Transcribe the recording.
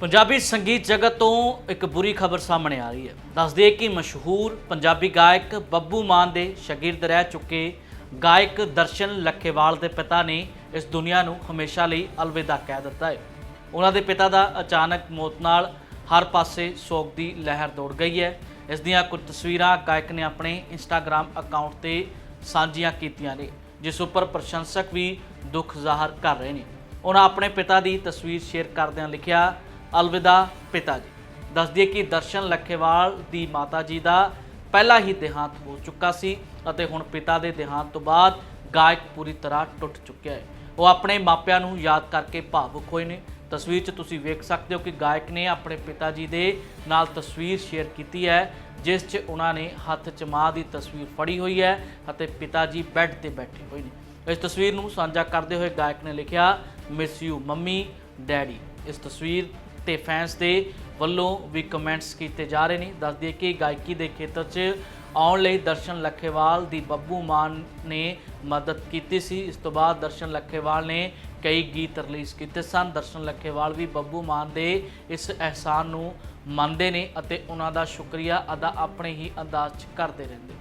ਪੰਜਾਬੀ ਸੰਗੀਤ ਜਗਤ ਤੋਂ ਇੱਕ ਬੁਰੀ ਖਬਰ ਸਾਹਮਣੇ ਆ ਰਹੀ ਹੈ। ਦੱਸਦੇ ਕਿ ਮਸ਼ਹੂਰ ਪੰਜਾਬੀ ਗਾਇਕ ਬੱਬੂ ਮਾਨ ਦੇ ਸ਼ਾਗਿਰਦ ਰਹਿ ਚੁੱਕੇ ਗਾਇਕ ਦਰਸ਼ਨ ਲੱਖੇਵਾਲ ਦੇ ਪਿਤਾ ਨੇ ਇਸ ਦੁਨੀਆ ਨੂੰ ਹਮੇਸ਼ਾ ਲਈ ਅਲਵਿਦਾ ਕਹਿ ਦਿੱਤਾ ਹੈ। ਉਹਨਾਂ ਦੇ ਪਿਤਾ ਦਾ ਅਚਾਨਕ ਮੌਤ ਨਾਲ ਹਰ ਪਾਸੇ ਸੋਗ ਦੀ ਲਹਿਰ ਦੌੜ ਗਈ ਹੈ। ਇਸ ਦੀਆਂ ਕੁਝ ਤਸਵੀਰਾਂ ਗਾਇਕ ਨੇ ਆਪਣੇ ਇੰਸਟਾਗ੍ਰam ਅਕਾਊਂਟ ਤੇ ਸਾਂਝੀਆਂ ਕੀਤੀਆਂ ਨੇ, ਜਿਸ ਉੱਪਰ ਪ੍ਰਸ਼ੰਸਕ ਵੀ ਦੁੱਖ ਜ਼ਾਹਰ ਕਰ ਰਹੇ ਨੇ। ਉਹਨਾਂ ਆਪਣੇ ਪਿਤਾ ਦੀ ਤਸਵੀਰ ਸ਼ੇਅਰ ਕਰਦਿਆਂ ਲਿਖਿਆ ਅਲਵਿਦਾ ਪਿਤਾ ਜੀ। ਦੱਸ ਦਈਏ ਕਿ ਦਰਸ਼ਨ ਲੱਖੇਵਾਲ ਦੀ ਮਾਤਾ ਜੀ ਦਾ ਪਹਿਲਾਂ ਹੀ ਦੇਹਾਂਤ ਹੋ ਚੁੱਕਾ ਸੀ ਅਤੇ ਹੁਣ ਪਿਤਾ ਦੇ ਦੇਹਾਂਤ ਤੋਂ ਬਾਅਦ ਗਾਇਕ ਪੂਰੀ ਤਰ੍ਹਾਂ ਟੁੱਟ ਚੁੱਕਿਆ ਹੈ। ਉਹ ਆਪਣੇ ਮਾਪਿਆਂ ਨੂੰ ਯਾਦ ਕਰਕੇ ਭਾਵੁਕ ਹੋਏ ਨੇ। ਤਸਵੀਰ 'ਚ ਤੁਸੀਂ ਵੇਖ ਸਕਦੇ ਹੋ ਕਿ ਗਾਇਕ ਨੇ ਆਪਣੇ ਪਿਤਾ ਜੀ ਦੇ ਨਾਲ ਤਸਵੀਰ ਸ਼ੇਅਰ ਕੀਤੀ ਹੈ, ਜਿਸ 'ਚ ਉਹਨਾਂ ਨੇ ਹੱਥ 'ਚ ਮਾਂ ਦੀ ਤਸਵੀਰ ਫੜੀ ਹੋਈ ਹੈ ਅਤੇ ਪਿਤਾ ਜੀ ਬੈੱਡ ਤੇ ਬੈਠੇ ਹੋਏ ਨੇ। ਇਸ ਤਸਵੀਰ ਨੂੰ ਸਾਂਝਾ ਕਰਦੇ ਹੋਏ ਗਾਇਕ ਨੇ ਲਿਖਿਆ ਮਿਸ ਯੂ ਮੰਮੀ, ਡੈਡੀ। ਇਸ ਤਸਵੀਰ ਤੇ ਫੈਨਸ ਦੇ ਵੱਲੋਂ ਵੀ ਕਮੈਂਟਸ ਕੀਤੇ ਜਾ ਰਹੇ ਨੇ। ਦੱਸ ਦਈਏ ਕਿ ਗਾਇਕੀ ਦੇ ਖੇਤਰ 'ਚ ਆਉਣ ਲਈ ਦਰਸ਼ਨ ਲੱਖੇਵਾਲ ਦੀ ਬੱਬੂ ਮਾਨ ਨੇ ਮਦਦ ਕੀਤੀ ਸੀ। ਇਸ ਤੋਂ ਬਾਅਦ ਦਰਸ਼ਨ ਲੱਖੇਵਾਲ ਨੇ ਕਈ ਗੀਤ ਰਿਲੀਜ਼ ਕੀਤੇ ਸਨ। ਦਰਸ਼ਨ ਲੱਖੇਵਾਲ ਵੀ ਬੱਬੂ ਮਾਨ ਦੇ ਇਸ ਅਹਿਸਾਨ ਨੂੰ ਮੰਨਦੇ ਨੇ ਅਤੇ ਉਹਨਾਂ ਦਾ ਸ਼ੁਕਰੀਆ ਅਦਾ ਆਪਣੇ ਹੀ ਅੰਦਾਜ਼ 'ਚ ਕਰਦੇ ਰਹਿੰਦੇ